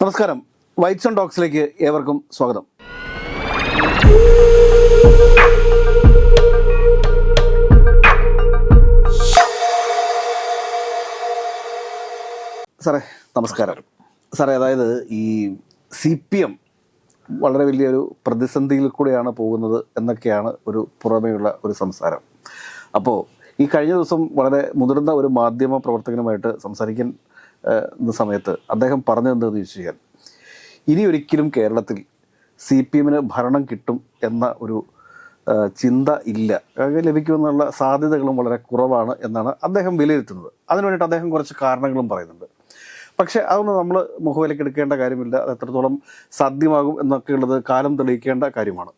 നമസ്കാരം. Whites and ടോക്സിലേക്ക് ഏവർക്കും സ്വാഗതം. സാറേ നമസ്കാരം. സാറേ അതായത് ഈ സി പി എം വളരെ വലിയൊരു പ്രതിസന്ധിയിൽ കൂടെയാണ് പോകുന്നത് എന്നൊക്കെയാണ് ഒരു പുറമേയുള്ള ഒരു സംസാരം. അപ്പോൾ ഈ കഴിഞ്ഞ ദിവസം വളരെ മുതിർന്ന ഒരു മാധ്യമ പ്രവർത്തകനുമായിട്ട് സംസാരിക്കാൻ സമയത്ത് അദ്ദേഹം പറഞ്ഞു തന്നതെന്ന് ചോദിച്ചു കഴിഞ്ഞാൽ ഇനി ഒരിക്കലും കേരളത്തിൽ സി പി എമ്മിന് ഭരണം കിട്ടും എന്ന ഒരു ചിന്ത ഇല്ല. ലഭിക്കുമെന്നുള്ള സാധ്യതകളും വളരെ കുറവാണ് എന്നാണ് അദ്ദേഹം വിലയിരുത്തുന്നത്. അതിനു വേണ്ടിയിട്ട് അദ്ദേഹം കുറച്ച് കാരണങ്ങളും പറയുന്നുണ്ട്. പക്ഷേ അതൊന്നും നമ്മൾ മുഖവിലക്കെടുക്കേണ്ട കാര്യമില്ല. അത് എത്രത്തോളം സാധ്യമാകും എന്നൊക്കെയുള്ളത് കാലം തെളിയിക്കേണ്ട കാര്യമാണ്.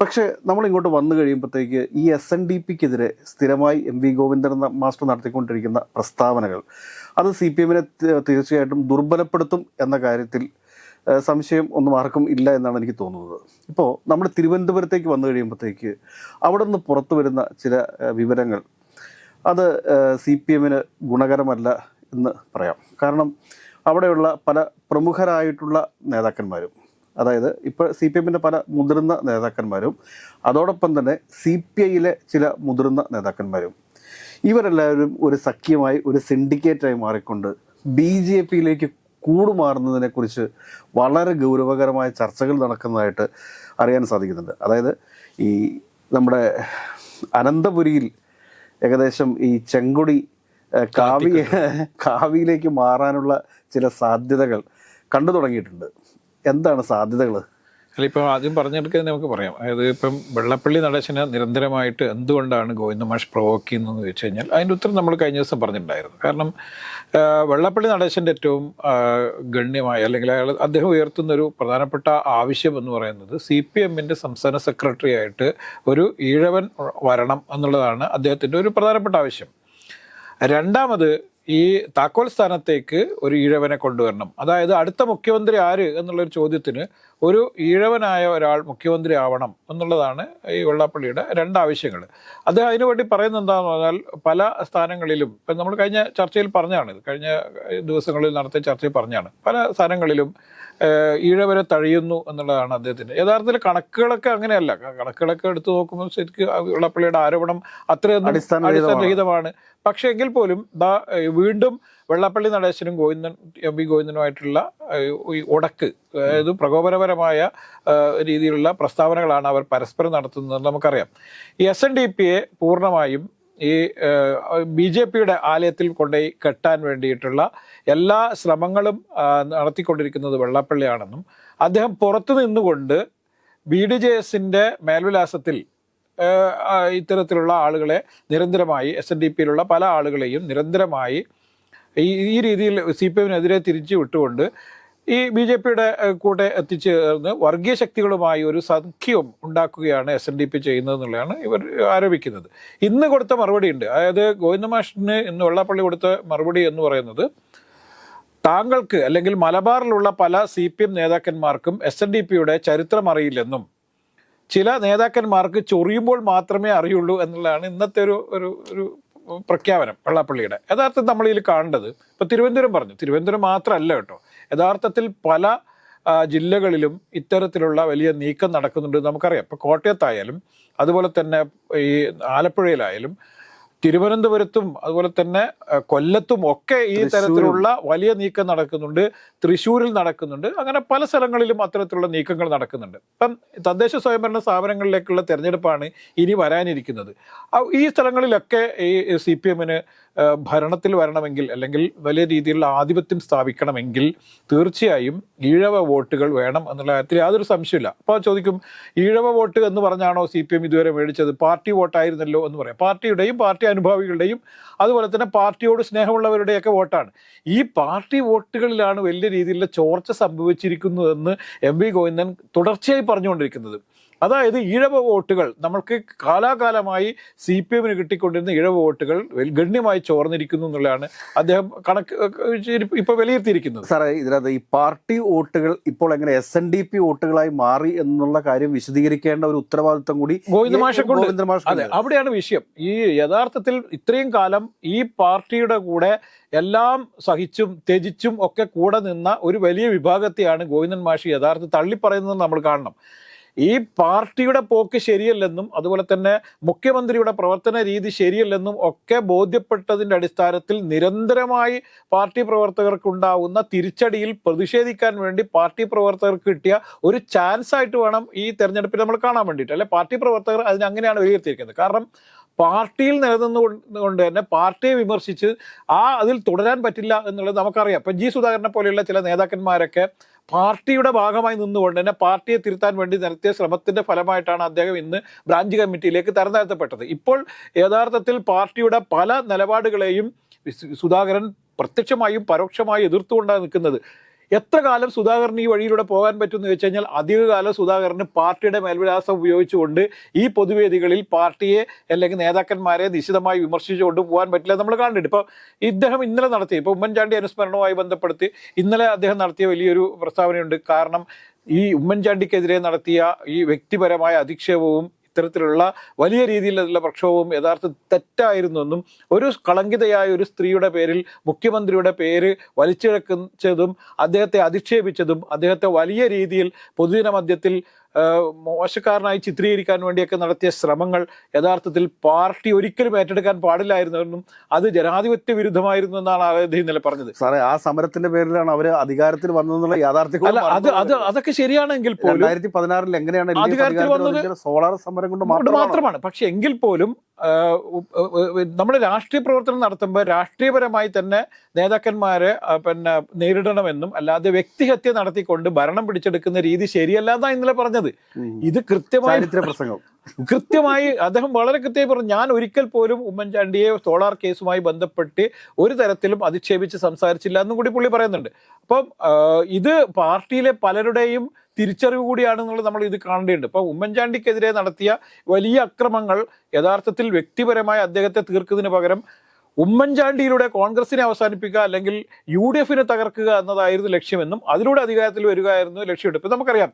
പക്ഷേ നമ്മൾ ഇങ്ങോട്ട് വന്നു കഴിയുമ്പോഴത്തേക്ക് ഈ എസ് എൻ ഡി പിക്കെതിരെ സ്ഥിരമായി എം വി ഗോവിന്ദൻ മാസ്റ്റർ നടത്തിക്കൊണ്ടിരിക്കുന്ന പ്രസ്താവനകൾ അത് സി പി എമ്മിനെ തീർച്ചയായിട്ടും ദുർബലപ്പെടുത്തും എന്ന കാര്യത്തിൽ സംശയം ഒന്നും ആർക്കും ഇല്ല എന്നാണ് എനിക്ക് തോന്നുന്നത്. ഇപ്പോൾ നമ്മൾ തിരുവനന്തപുരത്തേക്ക് വന്നു കഴിയുമ്പോഴത്തേക്ക് അവിടെ നിന്ന് പുറത്തു വരുന്ന ചില വിവരങ്ങൾ അത് സി പി എമ്മിന് ഗുണകരമല്ല എന്ന് പറയാം. കാരണം അവിടെയുള്ള പല പ്രമുഖരായിട്ടുള്ള നേതാക്കന്മാരും അതായത് ഇപ്പോൾ സി പി എമ്മിന്റെ പല മുതിർന്ന നേതാക്കന്മാരും അതോടൊപ്പം തന്നെ സി പി ഐയിലെ ചില മുതിർന്ന നേതാക്കന്മാരും. ഇവരെല്ലാവരും ഒരു സഖ്യമായി ഒരു സിൻഡിക്കേറ്റായി മാറിക്കൊണ്ട് ബി ജെ പിയിലേക്ക് കൂടുമാറുന്നതിനെക്കുറിച്ച് വളരെ ഗൗരവകരമായ ചർച്ചകൾ നടക്കുന്നതായിട്ട് അറിയാൻ സാധിക്കുന്നുണ്ട്. അതായത് ഈ നമ്മുടെ അനന്തപുരിയിൽ ഏകദേശം ഈ ചെങ്കൊടി കാവ്യ കാവി കാവിയിലേക്ക് മാറാനുള്ള ചില സാധ്യതകൾ കണ്ടു തുടങ്ങിയിട്ടുണ്ട്. എന്താണ് സാധ്യതകൾ അല്ല ഇപ്പം ആദ്യം പറഞ്ഞെടുക്കുന്നത് നമുക്ക് പറയാം. അതായത് ഇപ്പം വെള്ളപ്പള്ളി നടേശനെ നിരന്തരമായിട്ട് എന്തുകൊണ്ടാണ് ഗോവിന്ദ മാഷ് പ്രൊവോക്ക് ചെയ്യുന്നതെന്ന് ചോദിച്ചു കഴിഞ്ഞാൽ അതിന്റെ ഉത്തരം നമ്മൾ കഴിഞ്ഞ ദിവസം പറഞ്ഞിട്ടുണ്ടായിരുന്നു. കാരണം വെള്ളപ്പള്ളി നടേശന്റെ ഏറ്റവും ഗണ്യമായ അല്ലെങ്കിൽ അയാൾ അദ്ദേഹം ഉയർത്തുന്ന ഒരു പ്രധാനപ്പെട്ട ആവശ്യം എന്ന് പറയുന്നത് സി പി എമ്മിന്റെ സംസ്ഥാന സെക്രട്ടറി ആയിട്ട് ഒരു ഈഴവൻ വരണം എന്നുള്ളതാണ് അദ്ദേഹത്തിന്റെ ഒരു പ്രധാനപ്പെട്ട ആവശ്യം. രണ്ടാമത് ഈ താക്കോൽ സ്ഥാനത്തേക്ക് ഒരു ഈഴവനെ കൊണ്ടുവരണം. അതായത് അടുത്ത മുഖ്യമന്ത്രി ആര് എന്നുള്ളൊരു ചോദ്യത്തിന് ഒരു ഈഴവനായ ഒരാൾ മുഖ്യമന്ത്രി ആവണം എന്നുള്ളതാണ് ഈ വെള്ളാപ്പള്ളിയുടെ രണ്ടാവശ്യങ്ങൾ അത് അതിനുവേണ്ടി പറയുന്നത് എന്താണെന്ന് പറഞ്ഞാൽ പല സ്ഥാനങ്ങളിലും ഇപ്പം നമ്മൾ കഴിഞ്ഞ ചർച്ചയിൽ പറഞ്ഞാണ് കഴിഞ്ഞ ദിവസങ്ങളിൽ നടത്തിയ ചർച്ചയിൽ പറഞ്ഞാണ്. പല സ്ഥാനങ്ങളിലും ഈഴവരെ തഴയുന്നു എന്നുള്ളതാണ് അദ്ദേഹത്തിന്റെ. യഥാർത്ഥത്തിൽ കണക്കുകളൊക്കെ അങ്ങനെയല്ല. കണക്കുകളൊക്കെ എടുത്തു നോക്കുമ്പോൾ ശരിക്ക് വെള്ളാപ്പള്ളിയുടെ ആരോപണം അത്രയൊന്നും. അടിസ്ഥാനരഹിതമാണ്. പക്ഷേ എങ്കിൽ പോലും വീണ്ടും വെള്ളപ്പള്ളി നടേശനും ഗോവിന്ദൻ എം വി ഗോവിന്ദനുമായിട്ടുള്ള ഈ ഉടക്ക് അതായത് പ്രകോപനപരമായ രീതിയിലുള്ള പ്രസ്താവനകളാണ് അവർ പരസ്പരം നടത്തുന്നതെന്ന് നമുക്കറിയാം. ഈ എസ് എൻ ഡി പിയെ പൂർണമായും ഈ ബി ജെ പിയുടെ ആലയത്തിൽ കൊണ്ടുപോയി കെട്ടാൻ വേണ്ടിയിട്ടുള്ള എല്ലാ ശ്രമങ്ങളും നടത്തിക്കൊണ്ടിരിക്കുന്നത് വെള്ളാപ്പള്ളിയാണെന്നും അദ്ദേഹം പുറത്തു നിന്നുകൊണ്ട് ബി ഡി ജെ എസിന്റെ മേൽവിലാസത്തിൽ ഇത്തരത്തിലുള്ള ആളുകളെ നിരന്തരമായി എസ് എൻ ഡി പിയിലുള്ള പല ആളുകളെയും നിരന്തരമായി ഈ രീതിയിൽ സി പി എമ്മിനെതിരെ തിരിച്ചു വിട്ടുകൊണ്ട് ഈ ബി ജെ പിയുടെ കൂടെ എത്തിച്ചേർന്ന് വർഗീയ ശക്തികളുമായി ഒരു സഖ്യം ഉണ്ടാക്കുകയാണ് എസ് എൻ ഡി പി ചെയ്യുന്നത് എന്നുള്ളതാണ് ഇവർ ആരോപിക്കുന്നത്. ഇന്ന് കൊടുത്ത മറുപടി ഉണ്ട്. അതായത് ഗോവിന്ദമാഷിന് ഇന്ന് വെള്ളാപ്പള്ളി കൊടുത്ത മറുപടി എന്ന് പറയുന്നത് താങ്കൾക്ക് അല്ലെങ്കിൽ മലബാറിലുള്ള പല സി പി എം നേതാക്കന്മാർക്കും എസ് എൻ ഡി പിയുടെ ചരിത്രം അറിയില്ലെന്നും ചില നേതാക്കന്മാർക്ക് ചൊറിയുമ്പോൾ മാത്രമേ അറിയുള്ളൂ എന്നുള്ളതാണ് ഇന്നത്തെ ഒരു ഒരു പ്രഖ്യാപനം വെള്ളാപ്പള്ളിയുടെ. യഥാർത്ഥത്തിൽ നമ്മൾ ഇതിൽ കാണേണ്ടത് ഇപ്പൊ തിരുവനന്തപുരം പറഞ്ഞു. തിരുവനന്തപുരം മാത്രമല്ല കേട്ടോ. യഥാർത്ഥത്തിൽ പല ജില്ലകളിലും ഇത്തരത്തിലുള്ള വലിയ നീക്കം നടക്കുന്നുണ്ട് നമുക്കറിയാം. ഇപ്പൊ കോട്ടയത്തായാലും അതുപോലെ തന്നെ ഈ ആലപ്പുഴയിലായാലും തിരുവനന്തപുരത്തും അതുപോലെ തന്നെ കൊല്ലത്തും ഒക്കെ ഈ തരത്തിലുള്ള വലിയ നീക്കം നടക്കുന്നുണ്ട്. തൃശ്ശൂരിൽ നടക്കുന്നുണ്ട്. അങ്ങനെ പല സ്ഥലങ്ങളിലും അത്തരത്തിലുള്ള നീക്കങ്ങൾ നടക്കുന്നുണ്ട്. ഇപ്പം തദ്ദേശ സ്വയംഭരണ സ്ഥാപനങ്ങളിലേക്കുള്ള തെരഞ്ഞെടുപ്പാണ് ഇനി വരാനിരിക്കുന്നത്. ഈ സ്ഥലങ്ങളിലൊക്കെ ഈ സി പി എമ്മിന് ഭരണത്തിൽ വരണമെങ്കിൽ അല്ലെങ്കിൽ വലിയ രീതിയിലുള്ള ആധിപത്യം സ്ഥാപിക്കണമെങ്കിൽ തീർച്ചയായും ഈഴവ വോട്ടുകൾ വേണം എന്നുള്ള കാര്യത്തിൽ യാതൊരു സംശയമില്ല അപ്പോൾ ചോദിക്കും ഈഴവ വോട്ട് എന്ന് പറഞ്ഞാണോ സി പി എം ഇതുവരെ മേടിച്ചത്? പാർട്ടി വോട്ടായിരുന്നല്ലോ എന്ന് പറയാം. പാർട്ടിയുടെയും പാർട്ടി അനുഭാവികളുടെയും അതുപോലെ തന്നെ പാർട്ടിയോട് സ്നേഹമുള്ളവരുടെയൊക്കെ വോട്ടാണ്. ഈ പാർട്ടി വോട്ടുകളിലാണ് വലിയ രീതിയിലുള്ള ചോർച്ച സംഭവിച്ചിരിക്കുന്നതെന്ന് എം വി ഗോവിന്ദൻ തുടർച്ചയായി പറഞ്ഞുകൊണ്ടിരിക്കുന്നത്. അതായത് ഇഴവ വോട്ടുകൾ നമ്മൾക്ക് കാലാകാലമായി സി പി എമ്മിന് കിട്ടിക്കൊണ്ടിരുന്ന ഇഴവ വോട്ടുകൾ ഗണ്യമായി ചോർന്നിരിക്കുന്നു എന്നുള്ളതാണ് അദ്ദേഹം കണക്ക് ഇപ്പൊ വിലയിരുത്തിയിരിക്കുന്നത്. സാറേ ഇതിനകത്ത് ഈ പാർട്ടി വോട്ടുകൾ ഇപ്പോൾ എങ്ങനെ എസ് എൻ ഡി പി വോട്ടുകളായി മാറി എന്നുള്ള കാര്യം വിശദീകരിക്കേണ്ട ഒരു ഉത്തരവാദിത്വം കൂടി ഗോവിന്ദ മാഷക്കുണ്ട്. ഗോവിന്ദ മാഷക്കുണ്ട്. അതെ അവിടെയാണ് വിഷയം. ഈ യഥാർത്ഥത്തിൽ ഇത്രയും കാലം ഈ പാർട്ടിയുടെ കൂടെ എല്ലാം സഹിച്ചും ത്യജിച്ചും ഒക്കെ കൂടെ നിന്ന ഒരു വലിയ വിഭാഗത്തെയാണ് ഗോവിന്ദൻ മാഷി യഥാർത്ഥത്തിൽ തള്ളിപ്പറയുന്നത് നമ്മൾ കാണണം. ഈ പാർട്ടിയുടെ പോക്ക് ശരിയല്ലെന്നും അതുപോലെ തന്നെ മുഖ്യമന്ത്രിയുടെ പ്രവർത്തന രീതി ശരിയല്ലെന്നും ഒക്കെ ബോധ്യപ്പെട്ടതിന്റെ അടിസ്ഥാനത്തിൽ നിരന്തരമായി പാർട്ടി പ്രവർത്തകർക്കുണ്ടാവുന്ന തിരിച്ചടിയിൽ പ്രതിഷേധിക്കാൻ വേണ്ടി പാർട്ടി പ്രവർത്തകർക്ക് കിട്ടിയ ഒരു ചാൻസ് ആയിട്ട് വേണം ഈ തെരഞ്ഞെടുപ്പിൽ നമ്മൾ കാണാൻ വേണ്ടിയിട്ട്. അല്ലെ പാർട്ടി പ്രവർത്തകർ അതിനെ അങ്ങനെയാണ് വിലയിരുത്തിയിരിക്കുന്നത്. കാരണം പാർട്ടിയിൽ നിലനിന്നുകൊണ്ട് തന്നെ പാർട്ടിയെ വിമർശിച്ച് ആ അതിൽ തുടരാൻ പറ്റില്ല എന്നുള്ളത് നമുക്കറിയാം. ഇപ്പം ജി സുധാകരനെ പോലെയുള്ള ചില നേതാക്കന്മാരൊക്കെ പാർട്ടിയുടെ ഭാഗമായി നിന്നുകൊണ്ട് തന്നെ പാർട്ടിയെ തിരുത്താൻ വേണ്ടി നടത്തിയ ശ്രമത്തിന്റെ ഫലമായിട്ടാണ് അദ്ദേഹം ഇന്ന് ബ്രാഞ്ച് കമ്മിറ്റിയിലേക്ക് തരംതാഴ്ത്തപ്പെട്ടത് ഇപ്പോൾ യഥാർത്ഥത്തിൽ പാർട്ടിയുടെ പല നിലപാടുകളെയും സുധാകരൻ പ്രത്യക്ഷമായും പരോക്ഷമായും എതിർത്തുകൊണ്ടാണ് നിൽക്കുന്നത്. എത്ര കാലം സുധാകരന് ഈ വഴിയിലൂടെ പോകാൻ പറ്റുമെന്ന് വെച്ച് കഴിഞ്ഞാൽ അധികകാലം സുധാകരന് പാർട്ടിയുടെ മേൽവിലാസം ഉപയോഗിച്ചുകൊണ്ട് ഈ പൊതുവേദികളിൽ പാർട്ടിയെ അല്ലെങ്കിൽ നേതാക്കന്മാരെ നിശിതമായി വിമർശിച്ചുകൊണ്ട് പോകാൻ പറ്റില്ല നമ്മൾ കാണുന്നുണ്ട്. ഇപ്പോൾ ഇദ്ദേഹം ഇന്നലെ നടത്തി ഇപ്പോൾ ഉമ്മൻചാണ്ടി അനുസ്മരണവുമായി ബന്ധപ്പെടുത്തി ഇന്നലെ അദ്ദേഹം നടത്തിയ വലിയൊരു പ്രസ്താവനയുണ്ട്. കാരണം ഈ ഉമ്മൻചാണ്ടിക്കെതിരെ നടത്തിയ ഈ വ്യക്തിപരമായ അധിക്ഷേപവും ഇത്തരത്തിലുള്ള വലിയ രീതിയിലുള്ള പ്രക്ഷോഭവും യഥാർത്ഥ തെറ്റായിരുന്നെന്നും ഒരു കളങ്കിതയായ ഒരു സ്ത്രീയുടെ പേരിൽ മുഖ്യമന്ത്രിയുടെ പേര് വലിച്ചിഴക്കുന്നതും അദ്ദേഹത്തെ അധിക്ഷേപിച്ചതും അദ്ദേഹത്തെ വലിയ രീതിയിൽ പൊതുജന മധ്യത്തിൽ മോശക്കാരനായി ചിത്രീകരിക്കാൻ വേണ്ടിയൊക്കെ നടത്തിയ ശ്രമങ്ങൾ യഥാർത്ഥത്തിൽ പാർട്ടി ഒരിക്കലും ഏറ്റെടുക്കാൻ പാടില്ലായിരുന്നെന്നും അത് ജനാധിപത്യ വിരുദ്ധമായിരുന്നു എന്നാണ് അദ്ദേഹം ഇന്നലെ പറഞ്ഞത്. സാറേ ആ സമരത്തിന്റെ പേരിലാണ് അവർ അധികാരത്തിൽ വന്നതെന്നുള്ള യാഥാർത്ഥ്യം അല്ല അത് അത് അതൊക്കെ ശരിയാണെങ്കിൽ പോലും രണ്ടായിരത്തി പതിനാറിൽ എങ്ങനെയാണ് അധികാരത്തിൽ വന്നത്? സോളാർ സമരം കൊണ്ട് മാത്രമാണ്? പക്ഷെ എങ്കിൽ പോലും നമ്മൾ രാഷ്ട്രീയ പ്രവർത്തനം നടത്തുമ്പോൾ രാഷ്ട്രീയപരമായി തന്നെ നേതാക്കന്മാരെ പിന്നെ നേരിടണമെന്നും അല്ലാതെ വ്യക്തിഹത്യ നടത്തിക്കൊണ്ട് ഭരണം പിടിച്ചെടുക്കുന്ന രീതി ശരിയല്ല എന്നാണ് ഇന്നലെ പറഞ്ഞത്. ഉം. ഇത് കൃത്യമായി പ്രസംഗം. കൃത്യമായി അദ്ദേഹം വളരെ കൃത്യമായി പറഞ്ഞു. ഞാൻ ഒരിക്കൽ പോലും ഉമ്മൻചാണ്ടിയെ സോളാർ കേസുമായി ബന്ധപ്പെട്ട് ഒരു തരത്തിലും അധിക്ഷേപിച്ച് സംസാരിച്ചില്ല എന്നും കൂടി പുള്ളി പറയുന്നുണ്ട്. അപ്പം ഇത് പാർട്ടിയിലെ പലരുടെയും തിരിച്ചറിവ് കൂടിയാണെന്നുള്ളത് നമ്മൾ ഇത് കാണേണ്ടതുണ്ട്. ഇപ്പം ഉമ്മൻചാണ്ടിക്കെതിരെ നടത്തിയ വലിയ അക്രമങ്ങൾ യഥാർത്ഥത്തിൽ വ്യക്തിപരമായി അദ്ദേഹത്തെ തീർക്കുന്നതിന് പകരം ഉമ്മൻചാണ്ടിയിലൂടെ കോൺഗ്രസിനെ അവസാനിപ്പിക്കുക അല്ലെങ്കിൽ യു ഡി എഫിനെ തകർക്കുക എന്നതായിരുന്നു ലക്ഷ്യമെന്നും അതിലൂടെ അധികാരത്തിൽ വരികയായിരുന്നു ലക്ഷ്യമിട്ട് ഇപ്പം നമുക്കറിയാം.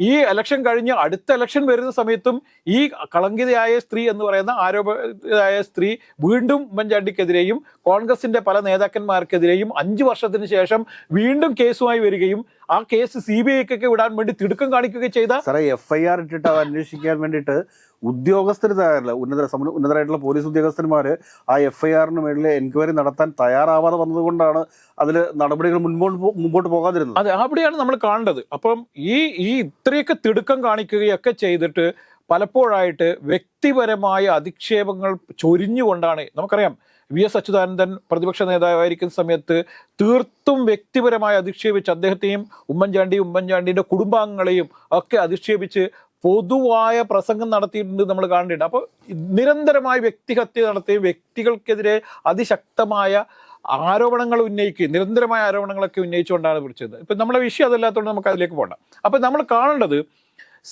ഈ ഇലക്ഷൻ കഴിഞ്ഞ് അടുത്ത ഇലക്ഷൻ വരുന്ന സമയത്തും ഈ കളങ്കിതയായ സ്ത്രീ എന്ന് പറയുന്ന ആരോപിതയായ സ്ത്രീ വീണ്ടും ഉമ്മൻചാണ്ടിക്കെതിരെയും കോൺഗ്രസിന്റെ പല നേതാക്കന്മാർക്കെതിരെയും അഞ്ചു വർഷത്തിന് ശേഷം വീണ്ടും കേസുമായി വരികയും ആ കേസ് സി ബി ഐക്കൊക്കെ വിടാൻ വേണ്ടി തിടുക്കം കാണിക്കുകയും ചെയ്ത സാറേ എഫ് ഐ ആർ ഇട്ടിട്ട് അത് അന്വേഷിക്കാൻ വേണ്ടിയിട്ട് ഉദ്യോഗസ്ഥർ തയ്യാറില്ല. ഉന്നത ഉന്നതരായിട്ടുള്ള പോലീസ് ഉദ്യോഗസ്ഥന്മാർ ആ എഫ് ഐ ആറിന് മേളിൽ എൻക്വയറി നടത്താൻ തയ്യാറാവാതെ വന്നതുകൊണ്ടാണ് അതിൽ നടപടികൾ മുൻപോട്ട് മുമ്പോട്ട് പോകാതിരുന്നത്. അതെ അവിടെയാണ് നമ്മൾ കാണേണ്ടത്. അപ്പം ഈ ഈ ഇത്രയൊക്കെ തിടുക്കം കാണിക്കുകയൊക്കെ ചെയ്തിട്ട് പലപ്പോഴായിട്ട് വ്യക്തിപരമായ അധിക്ഷേപങ്ങൾ ചൊരിഞ്ഞുകൊണ്ടാണ് നമുക്കറിയാം വി എസ് അച്യുതാനന്ദൻ പ്രതിപക്ഷ നേതാവായിരിക്കുന്ന സമയത്ത് തീർത്തും വ്യക്തിപരമായി അധിക്ഷേപിച്ച് അദ്ദേഹത്തെയും ഉമ്മൻചാണ്ടി ഉമ്മൻചാണ്ടിന്റെ കുടുംബാംഗങ്ങളെയും ഒക്കെ അധിക്ഷേപിച്ച് പൊതുവായ പ്രസംഗം നടത്തിയിട്ടുണ്ട് നമ്മൾ കാണുന്നുണ്ട്. അപ്പോൾ നിരന്തരമായ വ്യക്തിഹത്യ നടത്തുകയും വ്യക്തികൾക്കെതിരെ അതിശക്തമായ ആരോപണങ്ങൾ ഉന്നയിക്കുകയും നിരന്തരമായ ആരോപണങ്ങളൊക്കെ ഉന്നയിച്ചുകൊണ്ടാണ് പിടിച്ചത് ഇപ്പം നമ്മളെ വിഷയം അതല്ലാത്തതുകൊണ്ട് നമുക്ക് അതിലേക്ക് പോകണ്ട. അപ്പം നമ്മൾ കാണേണ്ടത്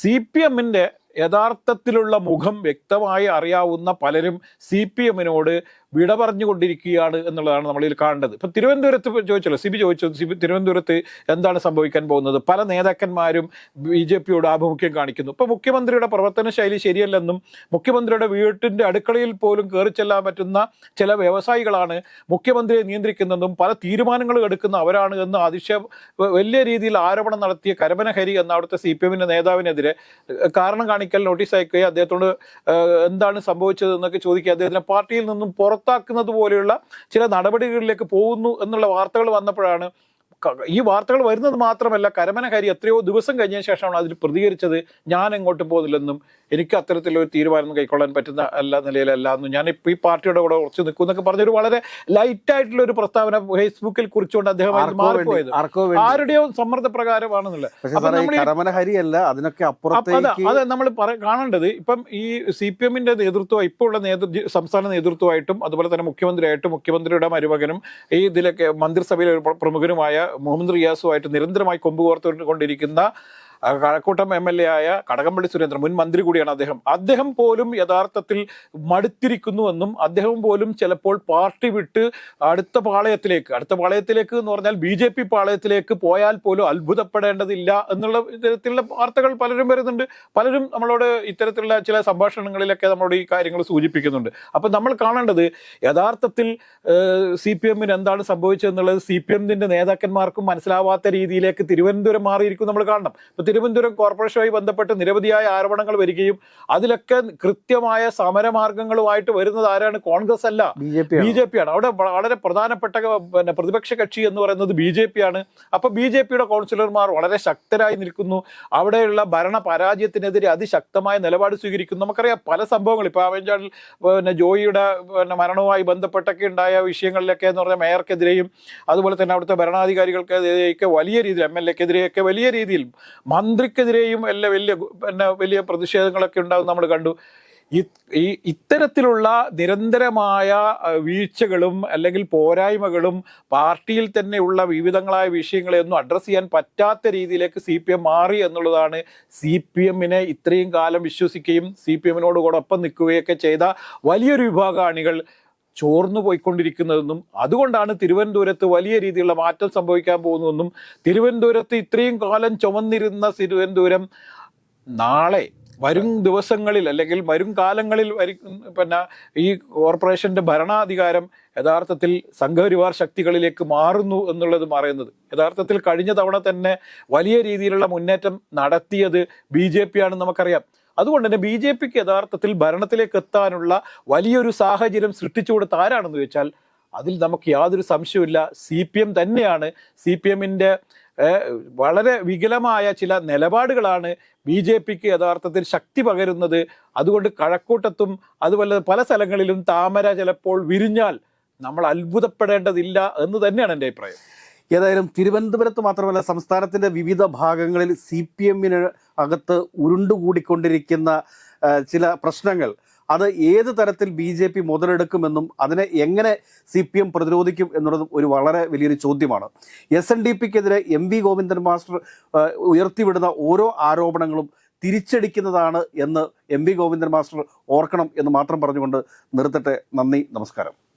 സി പി എമ്മിന്റെ യഥാർത്ഥത്തിലുള്ള മുഖം വ്യക്തമായി അറിയാവുന്ന പലരും സി പി എമ്മിനോട് വിട പറഞ്ഞുകൊണ്ടിരിക്കുകയാണ് എന്നുള്ളതാണ് നമ്മളിൽ കാണേണ്ടത്. ഇപ്പം തിരുവനന്തപുരത്ത് ചോദിച്ചല്ലോ സിബി ചോദിച്ചു സിബി തിരുവനന്തപുരത്ത് എന്താണ് സംഭവിക്കാൻ പോകുന്നത്? പല നേതാക്കന്മാരും ബി ജെ പിയോട് ആഭിമുഖ്യം കാണിക്കുന്നു. ഇപ്പം മുഖ്യമന്ത്രിയുടെ പ്രവർത്തന ശൈലി ശരിയല്ലെന്നും മുഖ്യമന്ത്രിയുടെ വീട്ടിന്റെ അടുക്കളയിൽ പോലും കയറി ചെല്ലാൻ പറ്റുന്ന ചില വ്യവസായികളാണ് മുഖ്യമന്ത്രിയെ നിയന്ത്രിക്കുന്നതും പല തീരുമാനങ്ങളും എടുക്കുന്ന അവരാണ് എന്ന് അതിശയ വലിയ രീതിയിൽ ആരോപണം നടത്തിയ കരമന ഹരി എന്ന അവിടുത്തെ സി പി എമ്മിന്റെ നേതാവിനെതിരെ കാരണം കാണിക്കൽ നോട്ടീസ് അയക്കുകയും അദ്ദേഹത്തോട് എന്താണ് സംഭവിച്ചത് എന്നൊക്കെ ചോദിക്കുക അദ്ദേഹത്തിന് പാർട്ടിയിൽ നിന്നും പുറത്താക്കുന്നത് പോലെയുള്ള ചില നടപടികളിലേക്ക് പോകുന്നു എന്നുള്ള വാർത്തകൾ വന്നപ്പോഴാണ് ഈ വാർത്തകൾ വരുന്നത് മാത്രമല്ല കരമനഹരി എത്രയോ ദിവസം കഴിഞ്ഞ ശേഷമാണ് അതിൽ പ്രതികരിച്ചത്. ഞാൻ എങ്ങോട്ട് പോകുന്നില്ലെന്നും എനിക്ക് അത്തരത്തിലൊരു തീരുമാനം കൈക്കൊള്ളാൻ പറ്റുന്ന അല്ല നിലയിലല്ല എന്നും ഞാൻ ഇപ്പോൾ ഈ പാർട്ടിയുടെ കൂടെ ഉറച്ചു നിൽക്കും എന്നൊക്കെ പറഞ്ഞൊരു വളരെ ലൈറ്റ് ആയിട്ടുള്ള ഒരു പ്രസ്താവന ഫേസ്ബുക്കിൽ കുറിച്ചുകൊണ്ട് അദ്ദേഹം മാറിപ്പോയത്. ആരുടെയോ സമ്മർദ്ദ പ്രകാരമാണെന്നുള്ളത് ഹരിയല്ല അതിനൊക്കെ അതെ അപ്പുറത്തേക്ക് അതെ നമ്മൾ കാണേണ്ടത് ഇപ്പം ഈ സി പി എമ്മിന്റെ നേതൃത്വം ഇപ്പോൾ ഉള്ള നേതൃ സംസ്ഥാന നേതൃത്വമായിട്ടും അതുപോലെ തന്നെ മുഖ്യമന്ത്രിയായിട്ടും മുഖ്യമന്ത്രിയുടെ മരുമകനും ഈ ഇതിലൊക്കെ മന്ത്രിസഭയിലെ ഒരു പ്രമുഖനുമായ മുഹമ്മദ് റിയാസുമായിട്ട് നിരന്തരമായി കൊമ്പ് കോർത്തുകൊണ്ടിരിക്കുന്ന ആ, കഴക്കൂട്ടം എം എൽ എ ആയ കടകംപള്ളി സുരേന്ദ്രൻ മുൻ മന്ത്രി കൂടിയാണ് അദ്ദേഹം. അദ്ദേഹം പോലും യഥാർത്ഥത്തിൽ മടുത്തിരിക്കുന്നുവെന്നും അദ്ദേഹം പോലും ചിലപ്പോൾ പാർട്ടി വിട്ട് അടുത്ത പാളയത്തിലേക്ക് അടുത്ത പാളയത്തിലേക്ക് എന്ന് പറഞ്ഞാൽ ബി ജെ പി പാളയത്തിലേക്ക് പോയാൽ പോലും അത്ഭുതപ്പെടേണ്ടതില്ല എന്നുള്ള ഇത്തരത്തിലുള്ള വാർത്തകൾ പലരും വരുന്നുണ്ട്. പലരും നമ്മളോട് ഇത്തരത്തിലുള്ള ചില സംഭാഷണങ്ങളിലൊക്കെ നമ്മളോട് ഈ കാര്യങ്ങൾ സൂചിപ്പിക്കുന്നുണ്ട്. അപ്പം നമ്മൾ കാണേണ്ടത് യഥാർത്ഥത്തിൽ സി പി എമ്മിന് എന്താണ് സംഭവിച്ചതെന്നുള്ളത് സി പി എമ്മിന്റെ നേതാക്കന്മാർക്കും മനസ്സിലാവാത്ത രീതിയിലേക്ക് തിരുവനന്തപുരം മാറിയിരിക്കും നമ്മൾ കാണണം. തിരുവനന്തപുരം കോർപ്പറേഷനുമായി ബന്ധപ്പെട്ട് നിരവധിയായ ആരോപണങ്ങൾ വരികയും അതിലൊക്കെ കൃത്യമായ സമരമാർഗങ്ങളുമായിട്ട് വരുന്നത് ആരാണ്? കോൺഗ്രസ് അല്ല. ബി ജെ പി ആണ്. അവിടെ വളരെ പ്രധാനപ്പെട്ട പിന്നെ പ്രതിപക്ഷ കക്ഷി എന്ന് പറയുന്നത് ബി ജെ പി ആണ്. അപ്പൊ ബി ജെ പിയുടെ കൗൺസിലർമാർ വളരെ ശക്തരായി നിൽക്കുന്നു. അവിടെയുള്ള ഭരണ പരാജയത്തിനെതിരെ അതിശക്തമായ നിലപാട് സ്വീകരിക്കുന്നു. നമുക്കറിയാം പല സംഭവങ്ങൾ. ഇപ്പൊ ആവഞ്ചാടിൽ പിന്നെ ജോയിയുടെ പിന്നെ മരണവുമായി ബന്ധപ്പെട്ടൊക്കെ ഉണ്ടായ വിഷയങ്ങളിലൊക്കെ എന്ന് പറഞ്ഞാൽ മേയർക്കെതിരെയും അതുപോലെ തന്നെ അവിടുത്തെ ഭരണാധികാരികൾക്കെതിരെയൊക്കെ വലിയ രീതിയിൽ എം എൽ എക്കെതിരെയൊക്കെ വലിയ രീതിയിൽ മന്ത്രിക്കെതിരെയും എല്ലാം വലിയ പിന്നെ വലിയ പ്രതിഷേധങ്ങളൊക്കെ ഉണ്ടാകും നമ്മൾ കണ്ടു. ഈ ഇത്തരത്തിലുള്ള നിരന്തരമായ വീഴ്ചകളും അല്ലെങ്കിൽ പോരായ്മകളും പാർട്ടിയിൽ തന്നെയുള്ള വിവിധങ്ങളായ വിഷയങ്ങളെയൊന്നും അഡ്രസ്സ് ചെയ്യാൻ പറ്റാത്ത രീതിയിലേക്ക് സി പി എം മാറി എന്നുള്ളതാണ് സി പി എമ്മിനെ ഇത്രയും കാലം വിശ്വസിക്കുകയും സി പി എമ്മിനോട് നിൽക്കുകയൊക്കെ ചെയ്ത വലിയൊരു വിഭാഗം അണികൾ ചോർന്നു പോയിക്കൊണ്ടിരിക്കുന്നതെന്നും അതുകൊണ്ടാണ് തിരുവനന്തപുരത്ത് വലിയ രീതിയിലുള്ള മാറ്റം സംഭവിക്കാൻ പോകുന്നതെന്നും തിരുവനന്തപുരത്ത് ഇത്രയും കാലം ചുമന്നിരുന്ന തിരുവനന്തപുരം നാളെ വരും ദിവസങ്ങളിൽ അല്ലെങ്കിൽ വരും കാലങ്ങളിൽ വരി പിന്നെ ഈ കോർപ്പറേഷന്റെ ഭരണാധികാരം യഥാർത്ഥത്തിൽ സംഘപരിവാർ ശക്തികളിലേക്ക് മാറുന്നു എന്നുള്ളത് പറയുന്നത്. യഥാർത്ഥത്തിൽ കഴിഞ്ഞ തവണ തന്നെ വലിയ രീതിയിലുള്ള മുന്നേറ്റം നടത്തിയത് ബി ജെ പി ആണെന്ന് നമുക്കറിയാം. അതുകൊണ്ട് തന്നെ ബി ജെ പിക്ക് യഥാർത്ഥത്തിൽ ഭരണത്തിലേക്ക് എത്താനുള്ള വലിയൊരു സാഹചര്യം സൃഷ്ടിച്ചു കൊടുത്ത ആരാണെന്ന് ചോദിച്ചാൽ അതിൽ നമുക്ക് യാതൊരു സംശയവുമില്ല. സി പി എം തന്നെയാണ്. സി പി എമ്മിന്റെ വളരെ വികലമായ ചില നിലപാടുകളാണ് ബി ജെ പിക്ക് യഥാർത്ഥത്തിൽ ശക്തി പകരുന്നത്. അതുകൊണ്ട് കഴക്കൂട്ടത്തും അതുപോലെ പല സ്ഥലങ്ങളിലും താമര ചിലപ്പോൾ വിരിഞ്ഞാൽ നമ്മൾ അത്ഭുതപ്പെടേണ്ടതില്ല എന്ന് തന്നെയാണ് എന്റെ അഭിപ്രായം. ഏതായാലും തിരുവനന്തപുരത്ത് മാത്രമല്ല സംസ്ഥാനത്തിന്റെ വിവിധ ഭാഗങ്ങളിൽ സി പി എമ്മിന് അകത്ത് ഉരുണ്ടുകൂടിക്കൊണ്ടിരിക്കുന്ന ചില പ്രശ്നങ്ങൾ. അത് ഏത് തരത്തിൽ ബി ജെ പി മുതലെടുക്കുമെന്നും അതിനെ എങ്ങനെ സി പി എം പ്രതിരോധിക്കും എന്നുള്ളതും ഒരു വളരെ വലിയൊരു ചോദ്യമാണ്. എസ് എൻ ഡി പിക്കെതിരെ എം വി ഗോവിന്ദൻ മാസ്റ്റർ ഉയർത്തിവിടുന്ന ഓരോ ആരോപണങ്ങളും തിരിച്ചടിക്കുന്നതാണ് എന്ന് എം വി ഗോവിന്ദൻ മാസ്റ്റർ ഓർക്കണം എന്ന് മാത്രം പറഞ്ഞുകൊണ്ട് നിർത്തട്ടെ. നന്ദി നമസ്കാരം.